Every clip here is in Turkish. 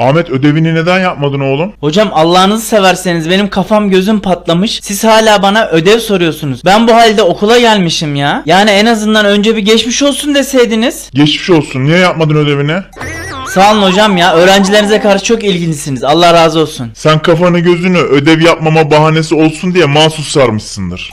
Ahmet ödevini neden yapmadın oğlum? Hocam Allah'ınızı severseniz benim kafam gözüm patlamış. Siz hala bana ödev soruyorsunuz. Ben bu halde okula gelmişim ya. Yani en azından önce bir geçmiş olsun deseydiniz. Geçmiş olsun. Niye yapmadın ödevini? Sağ olun hocam ya. Öğrencilerinize karşı çok ilgilisiniz. Allah razı olsun. Sen kafanı gözünü ödev yapmama bahanesi olsun diye mahsus sarmışsındır.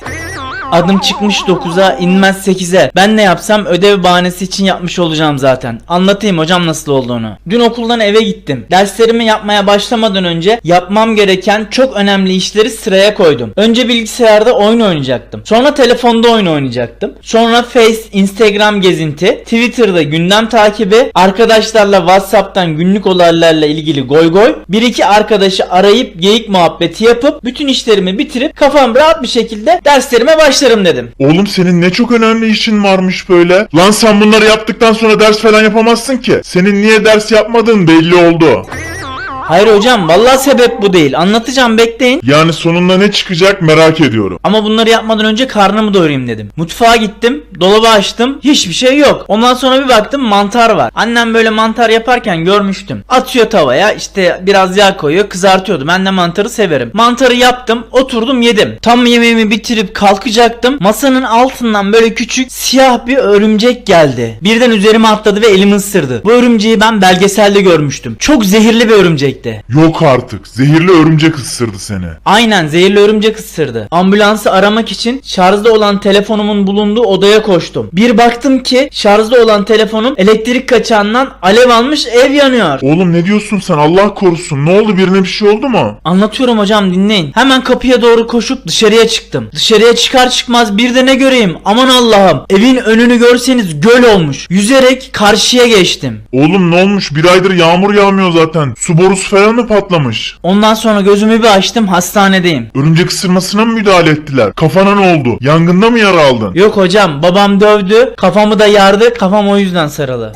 Adım çıkmış 9'a inmez 8'e. Ben ne yapsam ödev bahanesi için yapmış olacağım zaten. Anlatayım hocam nasıl olduğunu. Dün okuldan eve gittim. Derslerimi yapmaya başlamadan önce yapmam gereken çok önemli işleri sıraya koydum. Önce bilgisayarda oyun oynayacaktım. Sonra telefonda oyun oynayacaktım. Sonra Face, Instagram gezinti, Twitter'da gündem takibi, arkadaşlarla WhatsApp'tan günlük olaylarla ilgili goy goy, bir iki arkadaşı arayıp geyik muhabbeti yapıp bütün işlerimi bitirip kafam rahat bir şekilde derslerime başlarım dedim. Oğlum senin ne çok önemli işin varmış böyle. Lan sen bunları yaptıktan sonra ders falan yapamazsın ki. Senin niye ders yapmadığın belli oldu. Hayır hocam vallahi sebep bu değil. Anlatacağım bekleyin. Yani sonunda ne çıkacak merak ediyorum. Ama bunları yapmadan önce karnımı doyurayım dedim. Mutfağa gittim, dolabı açtım, hiçbir şey yok. Ondan sonra bir baktım mantar var. Annem böyle mantar yaparken görmüştüm. Atıyor tavaya, işte biraz yağ koyuyor, kızartıyordu. Ben de mantarı severim. Mantarı yaptım, oturdum yedim. Tam yemeğimi bitirip kalkacaktım. Masanın altından böyle küçük siyah bir örümcek geldi. Birden üzerime atladı ve elimi ısırdı. Bu örümceği ben belgeselde görmüştüm. Çok zehirli bir örümcekti. Yok artık. Zehirli örümcek ısırdı seni. Aynen zehirli örümcek ısırdı. Ambulansı aramak için şarjda olan telefonumun bulunduğu odaya koştum. Bir baktım ki şarjda olan telefonum elektrik kaçağından alev almış ev yanıyor. Oğlum ne diyorsun sen Allah korusun. Ne oldu birine bir şey oldu mu? Anlatıyorum hocam dinleyin. Hemen kapıya doğru koşup dışarıya çıktım. Dışarıya çıkar çıkmaz bir de ne göreyim? Aman Allah'ım. Evin önünü görseniz göl olmuş. Yüzerek karşıya geçtim. Oğlum ne olmuş? Bir aydır yağmur yağmıyor zaten. Su borusu falan mı patlamış? Ondan sonra gözümü bir açtım hastanedeyim. Örümcek ısırmasına mı müdahale ettiler? Kafana ne oldu? Yangında mı yara aldın? Yok hocam babam dövdü kafamı da yardı kafam o yüzden sarılı.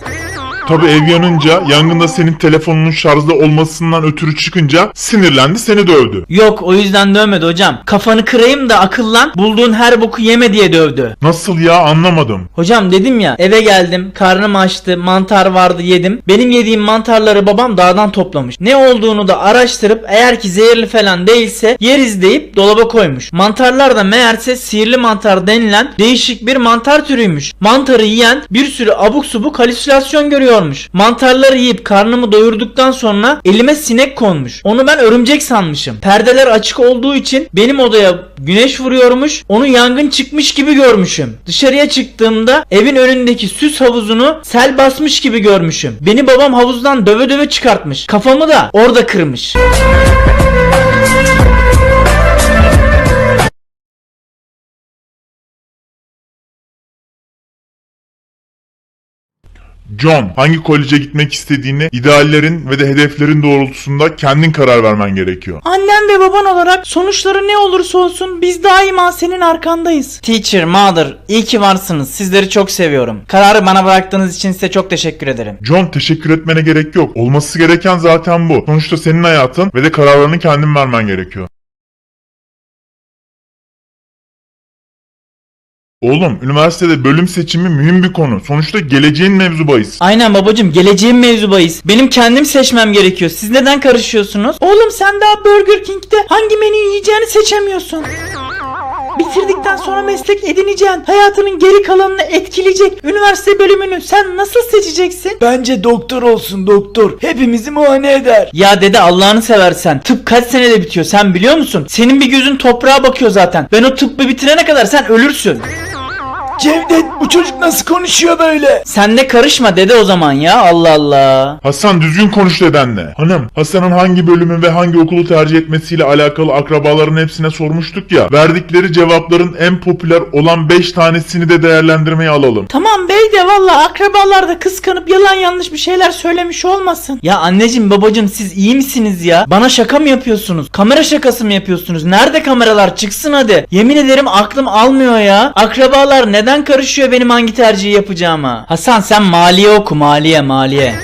Tabi ev yanınca yangında senin telefonunun şarjda olmasından ötürü çıkınca sinirlendi seni dövdü. Yok o yüzden dövmedi hocam. Kafanı kırayım da akıllan bulduğun her boku yeme diye dövdü. Nasıl ya anlamadım. Hocam dedim ya eve geldim karnım açtı mantar vardı yedim. Benim yediğim mantarları babam dağdan toplamış. Ne olduğunu da araştırıp eğer ki zehirli falan değilse yeriz deyip dolaba koymuş. Mantarlar da meğerse sihirli mantar denilen değişik bir mantar türüymüş. Mantarı yiyen bir sürü abuk subuk halüsinasyon görüyormuş. Mantarları yiyip karnımı doyurduktan sonra elime sinek konmuş. Onu ben örümcek sanmışım. Perdeler açık olduğu için benim odaya güneş vuruyormuş. Onu yangın çıkmış gibi görmüşüm. Dışarıya çıktığımda evin önündeki süs havuzunu sel basmış gibi görmüşüm. Beni babam havuzdan döve döve çıkartmış. Kafamı da orada kırmış. John, hangi koleje gitmek istediğini ideallerin ve de hedeflerin doğrultusunda kendin karar vermen gerekiyor. Annem ve baban olarak sonuçları ne olursa olsun biz daima senin arkandayız. Teacher, mother, iyi ki varsınız. Sizleri çok seviyorum. Kararı bana bıraktığınız için size çok teşekkür ederim. John teşekkür etmene gerek yok. Olması gereken zaten bu. Sonuçta senin hayatın ve de kararlarını kendin vermen gerekiyor. Oğlum, üniversitede bölüm seçimi mühim bir konu. Sonuçta geleceğin mevzu bahis. Aynen babacım geleceğin mevzu bahis. Benim kendim seçmem gerekiyor. Siz neden karışıyorsunuz? Oğlum sen daha Burger King'de hangi menüyü yiyeceğini seçemiyorsun. Bitirdikten sonra meslek edineceksin. Hayatının geri kalanını etkileyecek. Üniversite bölümünü sen nasıl seçeceksin? Bence doktor olsun doktor. Hepimizi muayene eder. Ya dede Allah'ını seversen tıp kaç senede bitiyor sen biliyor musun? Senin bir gözün toprağa bakıyor zaten. Ben o tıbbı bitirene kadar sen ölürsün. Cevdet bu çocuk nasıl konuşuyor böyle? Sen de karışma dede o zaman ya Allah Allah. Hasan düzgün konuş dedenle. Hanım, Hasan'ın hangi bölümü ve hangi okulu tercih etmesiyle alakalı akrabaların hepsine sormuştuk ya. Verdikleri cevapların en popüler olan 5 tanesini de değerlendirmeye alalım. Tamam bey de valla akrabalar da kıskanıp yalan yanlış bir şeyler söylemiş olmasın. Ya anneciğim babacığım siz iyi misiniz ya? Bana şaka mı yapıyorsunuz? Kamera şakası mı yapıyorsunuz? Nerede kameralar? Çıksın hadi. Yemin ederim aklım almıyor ya. Akrabalar neden karışıyor benim hangi tercihi yapacağıma? Hasan sen maliye oku maliye maliye.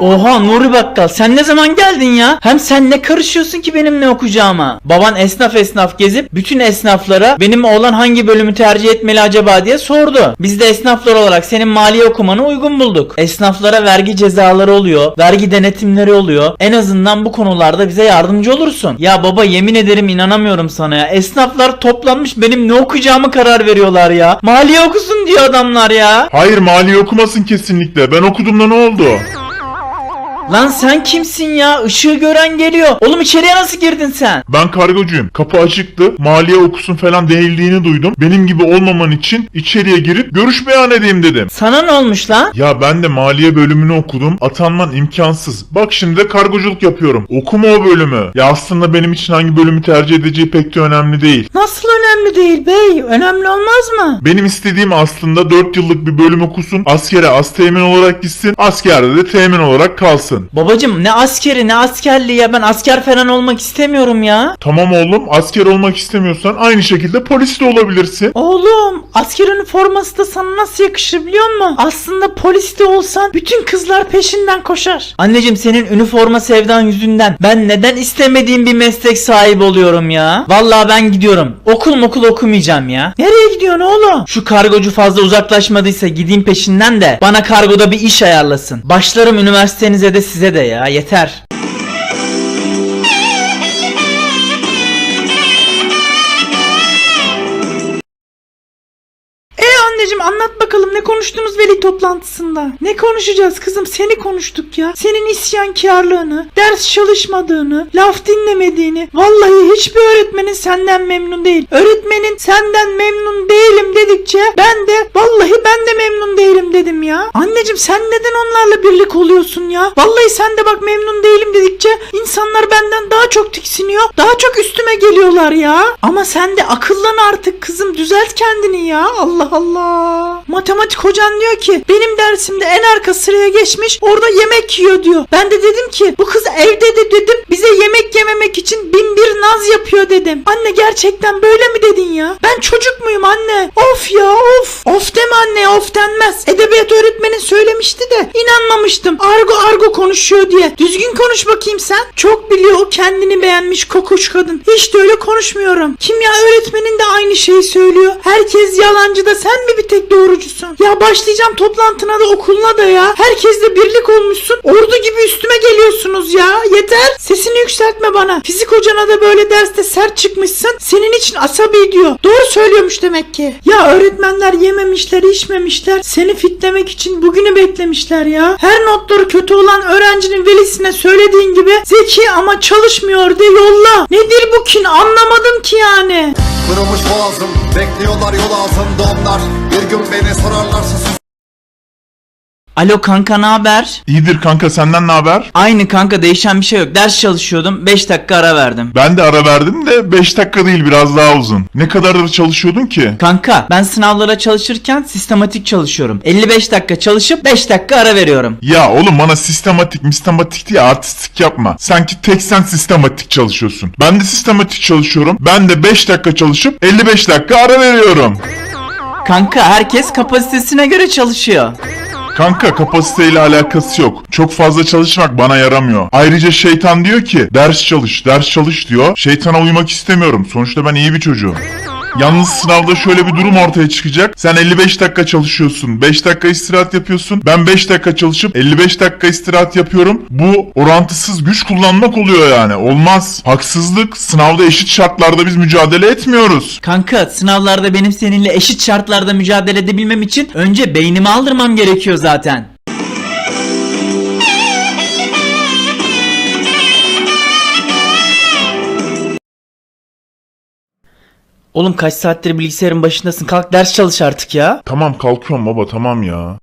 Oha Nuri Bakkal sen ne zaman geldin ya? Hem sen ne karışıyorsun ki benim ne okuyacağıma? Baban esnaf esnaf gezip bütün esnaflara benim oğlan hangi bölümü tercih etmeli acaba diye sordu. Biz de esnaflar olarak senin maliye okumanı uygun bulduk. Esnaflara vergi cezaları oluyor, vergi denetimleri oluyor. En azından bu konularda bize yardımcı olursun. Ya baba yemin ederim inanamıyorum sana ya. Esnaflar toplanmış benim ne okuyacağımı karar veriyorlar ya. Maliye okusun diyor adamlar ya. Hayır maliye okumasın kesinlikle. Ben okudum da ne oldu? Lan sen kimsin ya? Işığı gören geliyor. Oğlum içeriye nasıl girdin sen? Ben kargocuyum. Kapı açıktı. Maliye okusun falan denildiğini duydum. Benim gibi olmaman için içeriye girip görüş beyan edeyim dedim. Sana ne olmuş lan? Ya ben de maliye bölümünü okudum. Atanman imkansız. Bak şimdi de kargoculuk yapıyorum. Okuma o bölümü. Ya aslında benim için hangi bölümü tercih edeceği pek de önemli değil. Nasıl önemli değil bey? Önemli olmaz mı? Benim istediğim aslında 4 yıllık bir bölüm okusun. Askere az temin olarak gitsin. Askerde de temin olarak kalsın. Babacım ne askeri ne askerliği ya ben asker falan olmak istemiyorum ya. Tamam oğlum asker olmak istemiyorsan aynı şekilde polis de olabilirsin. Oğlum asker üniforması da sana nasıl yakışır biliyor musun? Aslında polis de olsan bütün kızlar peşinden koşar. Anneciğim senin üniforma sevdan yüzünden ben neden istemediğim bir meslek sahibi oluyorum ya? Vallahi ben gidiyorum. Okul mokul okumayacağım ya. Nereye gidiyorsun oğlum? Şu kargocu fazla uzaklaşmadıysa gideyim peşinden de bana kargoda bir iş ayarlasın. Başlarım üniversitenize de size de ya yeter. Anneciğim anlat bakalım ne konuştunuz veli toplantısında? Ne konuşacağız kızım seni konuştuk ya. Senin isyankarlığını, ders çalışmadığını, laf dinlemediğini. Vallahi hiçbir öğretmenin senden memnun değil. Öğretmenin senden memnun değilim dedikçe ben de vallahi ben de memnun değilim dedim ya. Anneciğim sen neden onlarla birlik oluyorsun ya? Vallahi sen de bak memnun değilim dedikçe insanlar benden daha çok tiksiniyor. Daha çok üstüme geliyorlar ya. Ama sen de akıllan artık kızım düzelt kendini ya. Allah Allah. Matematik hocan diyor ki benim dersimde en arka sıraya geçmiş orada yemek yiyor diyor. Ben de dedim ki bu kız evde de dedim bize yemek yememek için bin bir naz yapıyor dedim. Anne gerçekten böyle mi dedin ya? Ben çocuk muyum anne? Of ya of. Of deme anne of denmez. Edebiyat öğretmenin söylemişti de inanmamıştım. Argo argo konuşuyor diye. Düzgün konuş bakayım sen. Çok biliyor o kendini beğenmiş kokuş kadın. Hiç de öyle konuşmuyorum. Kimya öğretmenin de aynı şeyi söylüyor. Herkes yalancı da sen mi bir tek doğrucusun? Ya başlayacağım toplantına da okuluna da ya. Herkesle birlik olmuşsun. Ordu gibi üstüme geliyorsunuz ya. Yeter. Sesini yükseltme bana. Fizik hocana da böyle derste sert çıkmışsın. Senin için asabi diyor. Doğru söylüyormuş demek ki. Ya öğretmenler yememişler, içmemişler. Seni fitlemek için bugünü beklemişler ya. Her notları kötü olan öğrencinin velisine söylediğin gibi zeki ama çalışmıyor de yolla. Nedir bu kin anlamadım ki yani. Kırılmış boğazım Bekliyorlar yol ağzımda onlar Bir gün beni sorarlarsa sus Alo kanka ne haber? İyidir kanka senden ne haber? Aynı kanka değişen bir şey yok. Ders çalışıyordum. 5 dakika ara verdim. Ben de ara verdim de 5 dakika değil biraz daha uzun. Ne kadardır çalışıyordun ki? Kanka ben sınavlara çalışırken sistematik çalışıyorum. 55 dakika çalışıp 5 dakika ara veriyorum. Ya oğlum bana sistematik sistematik diye artistik yapma. Sanki tek sen sistematik çalışıyorsun. Ben de sistematik çalışıyorum. Ben de 5 dakika çalışıp 55 dakika ara veriyorum. Kanka herkes kapasitesine göre çalışıyor. Kanka kapasiteyle alakası yok. Çok fazla çalışmak bana yaramıyor. Ayrıca şeytan diyor ki ders çalış, ders çalış diyor. Şeytana uymak istemiyorum. Sonuçta ben iyi bir çocuğum. Yalnız sınavda şöyle bir durum ortaya çıkacak. Sen 55 dakika çalışıyorsun. 5 dakika istirahat yapıyorsun. Ben 5 dakika çalışıp 55 dakika istirahat yapıyorum. Bu orantısız güç kullanmak oluyor yani. Olmaz. Haksızlık. Sınavda eşit şartlarda biz mücadele etmiyoruz. Kanka sınavlarda benim seninle eşit şartlarda mücadele edebilmem için önce beynimi aldırmam gerekiyor zaten. Oğlum kaç saattir bilgisayarın başındasın kalk ders çalış artık ya. Tamam kalkıyorum baba tamam ya.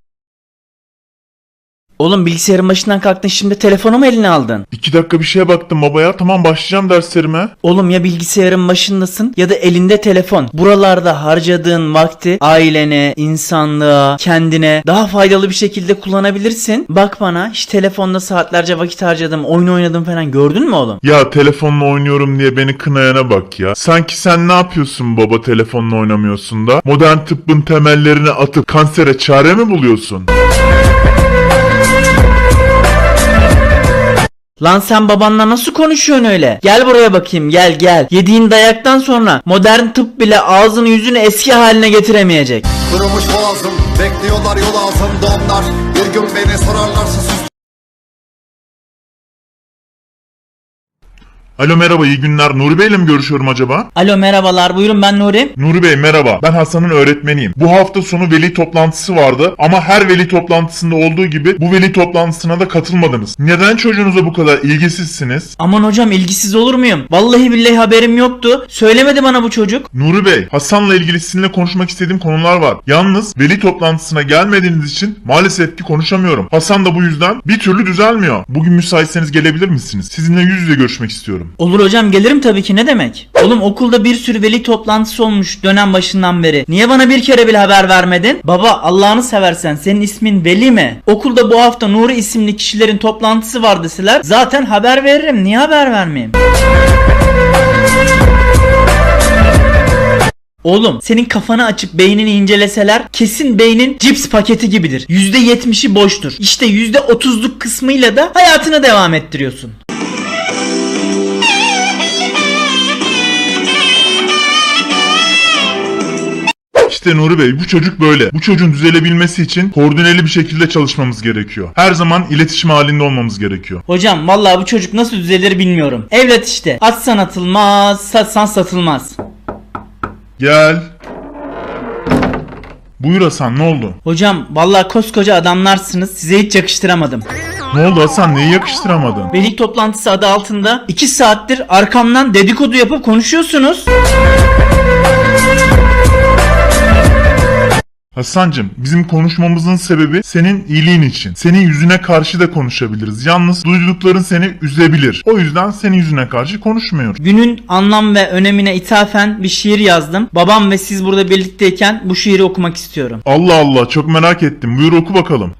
Oğlum bilgisayarın başından kalktın şimdi telefonu mu eline aldın? 2 dakika bir şeye baktım baba ya. Tamam başlayacağım derslerime. Oğlum ya bilgisayarın başındasın ya da elinde telefon. Buralarda harcadığın vakti ailene, insanlığa, kendine daha faydalı bir şekilde kullanabilirsin. Bak bana hiç telefonda saatlerce vakit harcadım, oyun oynadım falan gördün mü oğlum? Ya telefonla oynuyorum diye beni kınayana bak ya. Sanki sen ne yapıyorsun baba telefonla oynamıyorsun da? Modern tıbbın temellerini atıp kansere çare mi buluyorsun? Lan sen babanla nasıl konuşuyorsun öyle? Gel buraya bakayım gel gel. Yediğin dayaktan sonra modern tıp bile ağzını yüzünü eski haline getiremeyecek. Kırılmış boğazım Bekliyorlar yol altında onlar Bir gün beni sorarlarsa sus Alo merhaba iyi günler. Nuri Bey ile mi görüşüyorum acaba? Alo merhabalar buyurun ben Nuri. Nuri Bey merhaba. Ben Hasan'ın öğretmeniyim. Bu hafta sonu veli toplantısı vardı ama her veli toplantısında olduğu gibi bu veli toplantısına da katılmadınız. Neden çocuğunuza bu kadar ilgisizsiniz? Aman hocam ilgisiz olur muyum? Vallahi billahi haberim yoktu. Söylemedi bana bu çocuk. Nuri Bey, Hasan'la ilgili sizinle konuşmak istediğim konular var. Yalnız veli toplantısına gelmediğiniz için maalesef ki konuşamıyorum. Hasan da bu yüzden bir türlü düzelmiyor. Bugün müsaitseniz gelebilir misiniz? Sizinle yüz yüze görüşmek istiyorum. Olur hocam gelirim tabii ki ne demek? Oğlum okulda bir sürü veli toplantısı olmuş dönem başından beri. Niye bana bir kere bile haber vermedin? Baba Allah'ını seversen senin ismin Veli mi? Okulda bu hafta Nuri isimli kişilerin toplantısı var deseler zaten haber veririm. Niye haber vermeyeyim? Oğlum senin kafanı açıp beynini inceleseler kesin beynin cips paketi gibidir. %70'i boştur. İşte %30'luk kısmıyla da hayatını devam ettiriyorsun. İşte Nuri Bey, bu çocuk böyle. Bu çocuğun düzelebilmesi için koordineli bir şekilde çalışmamız gerekiyor. Her zaman iletişim halinde olmamız gerekiyor. Hocam vallahi bu çocuk nasıl düzelir bilmiyorum. Evlat işte. Atsan atılmaz, satsan satılmaz. Gel. Buyur Hasan, ne oldu? Hocam vallahi koskoca adamlarsınız. Size hiç yakıştıramadım. Ne oldu Hasan, neyi yakıştıramadın? Veli toplantısı adı altında 2 saattir arkamdan dedikodu yapıp konuşuyorsunuz. Hasancım, bizim konuşmamızın sebebi senin iyiliğin için. Senin yüzüne karşı da konuşabiliriz. Yalnız duydukların seni üzebilir. O yüzden senin yüzüne karşı konuşmuyoruz. Günün anlam ve önemine ithafen bir şiir yazdım. Babam ve siz burada birlikteyken bu şiiri okumak istiyorum. Allah Allah, çok merak ettim. Buyur oku bakalım.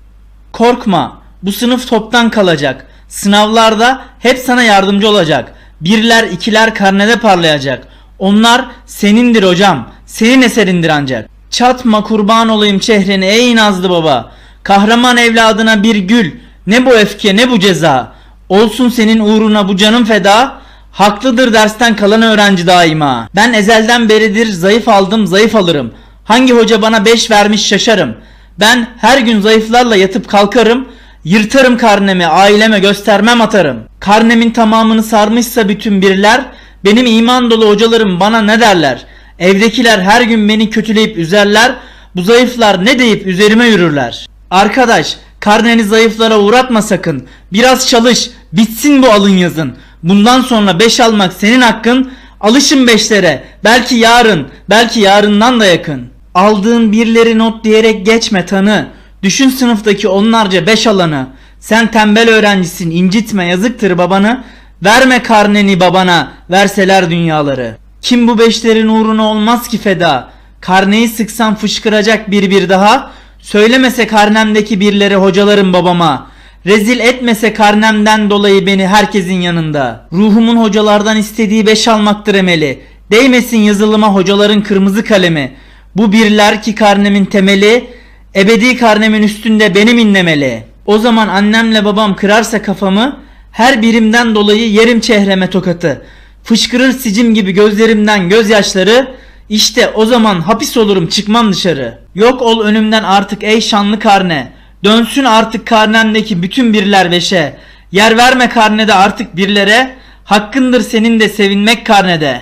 Korkma, bu sınıf toptan kalacak. Sınavlarda hep sana yardımcı olacak. Birler ikiler karnede parlayacak. Onlar senindir hocam, senin eserindir ancak. Çatma kurban olayım çehreni ey Nazlı baba. Kahraman evladına bir gül. Ne bu öfke ne bu ceza. Olsun senin uğruna bu canım feda. Haklıdır dersten kalan öğrenci daima. Ben ezelden beridir zayıf aldım zayıf alırım. Hangi hoca bana 5 vermiş şaşarım. Ben her gün zayıflarla yatıp kalkarım. Yırtarım karnemi aileme göstermem atarım. Karnemin tamamını sarmışsa bütün birler. Benim iman dolu hocalarım bana ne derler? Evdekiler her gün beni kötüleyip üzerler. Bu zayıflar ne deyip üzerime yürürler. Arkadaş karneni zayıflara uğratma sakın. Biraz çalış bitsin bu alın yazın. Bundan sonra 5 almak senin hakkın. Alışın beşlere. Belki yarın, belki yarından da yakın. Aldığın birleri not diyerek geçme tanı. Düşün sınıftaki onlarca beş alanı. Sen tembel öğrencisin incitme yazıktır babanı. Verme karneni babana verseler dünyaları. Kim bu beşlerin uğruna olmaz ki feda. Karneyi sıksam fışkıracak bir bir daha. Söylemese karnemdeki birleri hocalarım babama. Rezil etmese karnemden dolayı beni herkesin yanında. Ruhumun hocalardan istediği beş almaktır emeli. Değmesin yazılıma hocaların kırmızı kalemi. Bu birler ki karnemin temeli. Ebedi karnemin üstünde benim inlemeli. O zaman annemle babam kırarsa kafamı. Her birimden dolayı yerim çehreme tokatı. Fışkırır sicim gibi gözlerimden gözyaşları. İşte o zaman hapis olurum çıkmam dışarı. Yok ol önümden artık ey şanlı karne. Dönsün artık karnemdeki bütün birler beşe. Yer verme karnede artık birlere. Hakkındır senin de sevinmek karnede.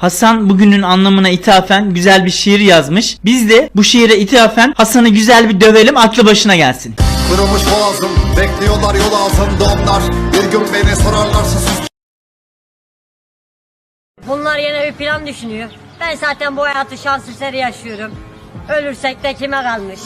Hasan bugünün anlamına ithafen güzel bir şiir yazmış. Biz de bu şiire ithafen Hasan'ı güzel bir dövelim aklı başına gelsin. Kırılmış boğazım Bekliyorlar yol altında onlar Bir gün beni sorarlarsa sus Bunlar yine bir plan düşünüyor. Ben zaten bu hayatı şans eseri yaşıyorum. Ölürsek de kime kalmış?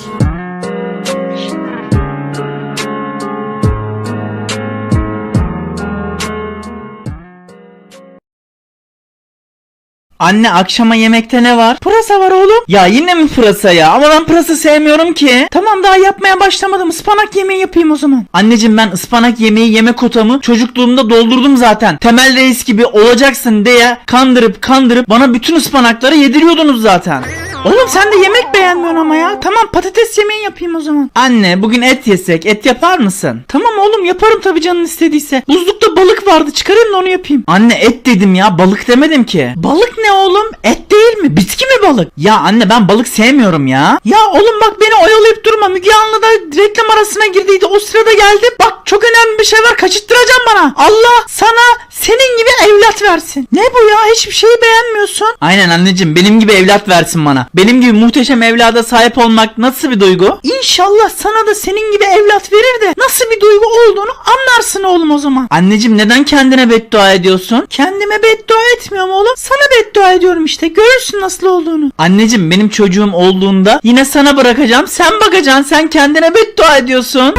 Anne akşama yemekte ne var? Pırasa var oğlum. Ya yine mi pırasa ya? Ama ben pırasa sevmiyorum ki. Tamam daha yapmaya başlamadım. Ispanak yemeği yapayım o zaman. Anneciğim ben ıspanak yemeği yeme kotamı çocukluğumda doldurdum zaten. Temel reis gibi olacaksın diye kandırıp kandırıp bana bütün ıspanakları yediriyordunuz zaten. Oğlum sen de yemek beğenmiyorsun ama ya. Tamam patates yemeği yapayım o zaman. Anne bugün et yesek et yapar mısın? Tamam oğlum yaparım tabii canın istediyse. Buzlukta balık vardı çıkarayım da onu yapayım. Anne et dedim ya balık demedim ki. Balık ne oğlum? Et değil mi? Bitki mi balık? Ya anne ben balık sevmiyorum ya. Ya oğlum bak beni oyalayıp durma. Müge Anlı da reklam arasına girdiydi. O sırada geldi. Bak çok önemli bir şey var. Kaçırttıracağım bana. Allah sana senin gibi versin. Ne bu ya? Hiçbir şeyi beğenmiyorsun. Aynen anneciğim. Benim gibi evlat versin bana. Benim gibi muhteşem evlada sahip olmak nasıl bir duygu? İnşallah sana da senin gibi evlat verir de nasıl bir duygu olduğunu anlarsın oğlum o zaman. Anneciğim neden kendine beddua ediyorsun? Kendime beddua etmiyorum oğlum. Sana beddua ediyorum işte. Görürsün nasıl olduğunu. Anneciğim benim çocuğum olduğunda yine sana bırakacağım. Sen bakacaksın. Sen kendine beddua ediyorsun.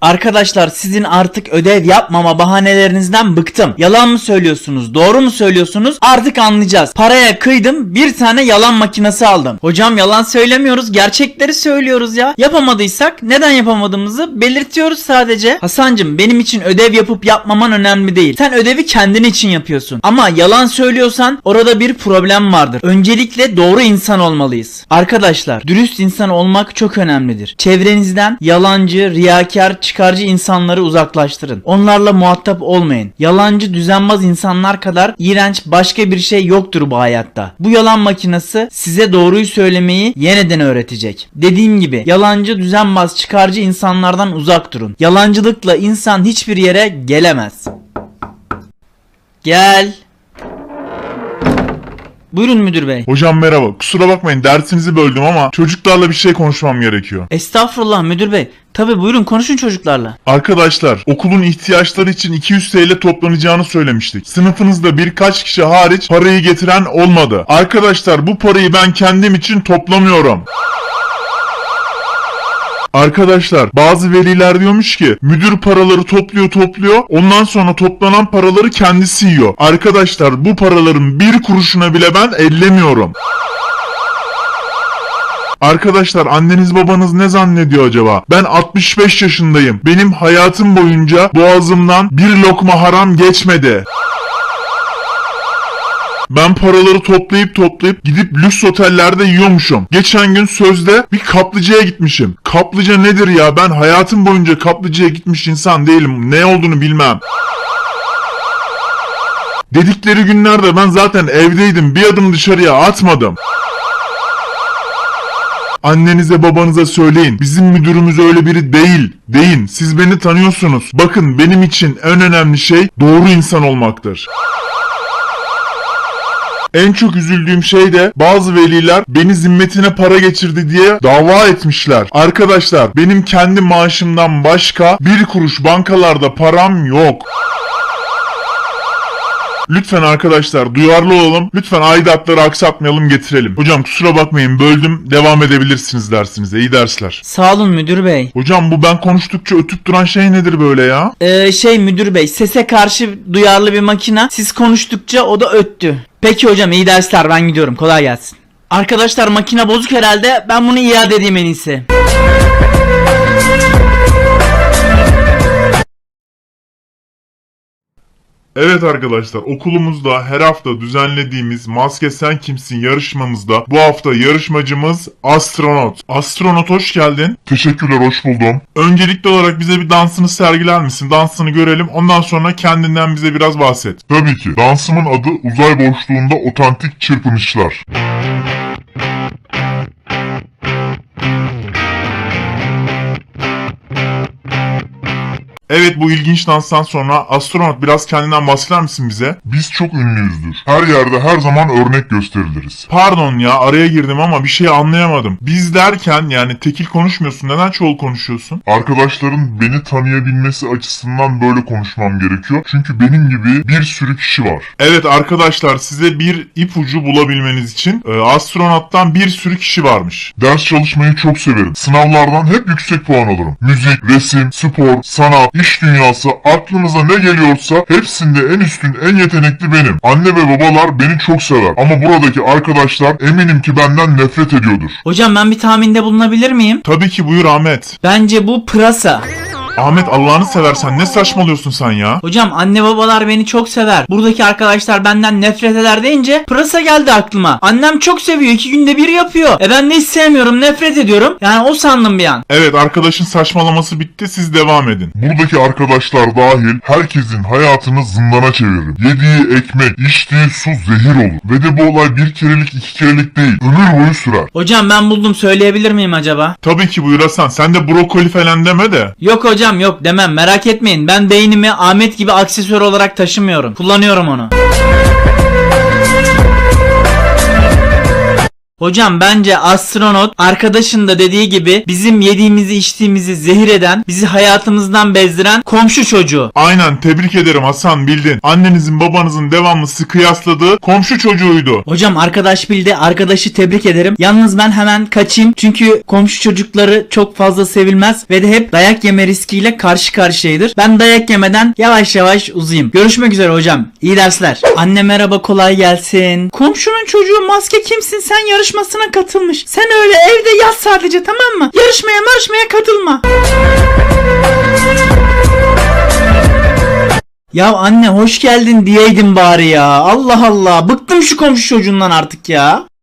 Arkadaşlar sizin artık ödev yapmama bahanelerinizden bıktım. Yalan mı söylüyorsunuz? Doğru mu söylüyorsunuz? Artık anlayacağız. Paraya kıydım bir tane yalan makinesi aldım. Hocam yalan söylemiyoruz gerçekleri söylüyoruz ya. Yapamadıysak neden yapamadığımızı belirtiyoruz sadece. Hasancım benim için ödev yapıp yapmaman önemli değil. Sen ödevi kendin için yapıyorsun. Ama yalan söylüyorsan orada bir problem vardır. Öncelikle doğru insan olmalıyız. Arkadaşlar dürüst insan olmak çok önemlidir. Çevrenizden yalancı, riyakar, çıkarcı insanları uzaklaştırın. Onlarla muhatap olmayın. Yalancı, düzenbaz insanlar kadar iğrenç başka bir şey yoktur bu hayatta. Bu yalan makinesi size doğruyu söylemeyi yeniden öğretecek. Dediğim gibi yalancı, düzenbaz, çıkarcı insanlardan uzak durun. Yalancılıkla insan hiçbir yere gelemez. Gel. Buyurun müdür bey. Hocam merhaba. Kusura bakmayın dersinizi böldüm ama çocuklarla bir şey konuşmam gerekiyor. Estağfurullah müdür bey. Tabi buyurun konuşun çocuklarla. Arkadaşlar okulun ihtiyaçları için 200 TL toplanacağını söylemiştik. Sınıfınızda birkaç kişi hariç parayı getiren olmadı. Arkadaşlar bu parayı ben kendim için toplamıyorum. Arkadaşlar bazı veliler diyormuş ki müdür paraları topluyor topluyor ondan sonra toplanan paraları kendisi yiyor. Arkadaşlar bu paraların bir kuruşuna bile ben ellemiyorum. Arkadaşlar anneniz babanız ne zannediyor acaba? Ben 65 yaşındayım. Benim hayatım boyunca boğazımdan bir lokma haram geçmedi. Ben paraları toplayıp toplayıp gidip lüks otellerde yiyormuşum. Geçen gün sözde bir kaplıcaya gitmişim. Kaplıca nedir ya? Ben hayatım boyunca kaplıcaya gitmiş insan değilim. Ne olduğunu bilmem. Dedikleri günlerde ben zaten evdeydim. Bir adım dışarıya atmadım. Annenize babanıza söyleyin. Bizim müdürümüz öyle biri değil. Deyin. Siz beni tanıyorsunuz. Bakın benim için en önemli şey doğru insan olmaktır. En çok üzüldüğüm şey de bazı veliler beni zimmetine para geçirdi diye dava etmişler. Arkadaşlar benim kendi maaşımdan başka bir kuruş bankalarda param yok. Lütfen arkadaşlar duyarlı olalım. Lütfen aidatları aksatmayalım getirelim. Hocam kusura bakmayın böldüm. Devam edebilirsiniz dersinize. İyi dersler. Sağ olun müdür bey. Hocam bu ben konuştukça ötüp duran şey nedir böyle ya? Ee, şey müdür bey sese karşı duyarlı bir makina. Siz konuştukça o da öttü. Peki hocam iyi dersler ben gidiyorum kolay gelsin. Arkadaşlar makine bozuk herhalde ben bunu iade edeyim en iyisi. Evet arkadaşlar okulumuzda her hafta düzenlediğimiz Maske Sen Kimsin yarışmamızda bu hafta yarışmacımız Astronot. Astronot hoş geldin. Teşekkürler hoş buldum. Öncelikli olarak bize bir dansını sergiler misin? Dansını görelim ondan sonra kendinden bize biraz bahset. Tabii ki. Dansımın adı uzay boşluğunda otantik çırpınışlar. Evet bu ilginç danstan sonra Astronot biraz kendinden bahseder misin bize? Biz çok ünlüyüzdür. Her yerde her zaman örnek gösteriliriz. Pardon ya araya girdim ama bir şey anlayamadım. Biz derken yani tekil konuşmuyorsun neden çoğul konuşuyorsun? Arkadaşların beni tanıyabilmesi açısından böyle konuşmam gerekiyor. Çünkü benim gibi bir sürü kişi var. Evet arkadaşlar size bir ipucu bulabilmeniz için e, astronottan bir sürü kişi varmış. Ders çalışmayı çok severim. Sınavlardan hep yüksek puan alırım. Müzik, resim, spor, sanat, iş dünyası, aklınıza ne geliyorsa hepsinde en üstün, en yetenekli benim. Anne ve babalar beni çok sever. Ama buradaki arkadaşlar eminim ki benden nefret ediyordur. Hocam ben bir tahminde bulunabilir miyim? Tabii ki buyur Ahmet. Bence bu pırasa. Ahmet Allah'ını seversen ne saçmalıyorsun sen ya? Hocam anne babalar beni çok sever. Buradaki arkadaşlar benden nefret eder deyince pırasa geldi aklıma. Annem çok seviyor. iki günde bir yapıyor. E ben de hiç sevmiyorum. Nefret ediyorum. Yani o sandım bir an. Evet arkadaşın saçmalaması bitti siz devam edin. Buradaki arkadaşlar dahil herkesin hayatını zindana çeviririm. Yediği ekmek, içtiği su zehir olur. Ve de bu olay bir kerelik iki kerelik değil. Ömür boyu sürer. Hocam ben buldum. Söyleyebilir miyim acaba? Tabii ki buyur Hasan sen de brokoli falan deme de. Yok hocam yok demem. Merak etmeyin. Ben beynimi Ahmet gibi aksesuar olarak taşımıyorum. Kullanıyorum onu. Hocam bence astronot arkadaşın da dediği gibi bizim yediğimizi içtiğimizi zehir eden, bizi hayatımızdan bezdiren komşu çocuğu. Aynen tebrik ederim Hasan bildin. Annenizin babanızın devamlı sıkı kıyasladığı komşu çocuğuydu. Hocam arkadaş bildi. Arkadaşı tebrik ederim. Yalnız ben hemen kaçayım. Çünkü komşu çocukları çok fazla sevilmez ve de hep dayak yeme riskiyle karşı karşıyadır. Ben dayak yemeden yavaş yavaş uzayayım. Görüşmek üzere hocam. İyi dersler. Anne merhaba kolay gelsin. Komşunun çocuğu maske kimsin? Sen yarışmasına katılmış. Sen öyle evde yat sadece tamam mı? Yarışmaya marışmaya katılma. Ya anne hoş geldin diyeydim bari ya. Allah Allah. Bıktım şu komşu çocuğundan artık ya.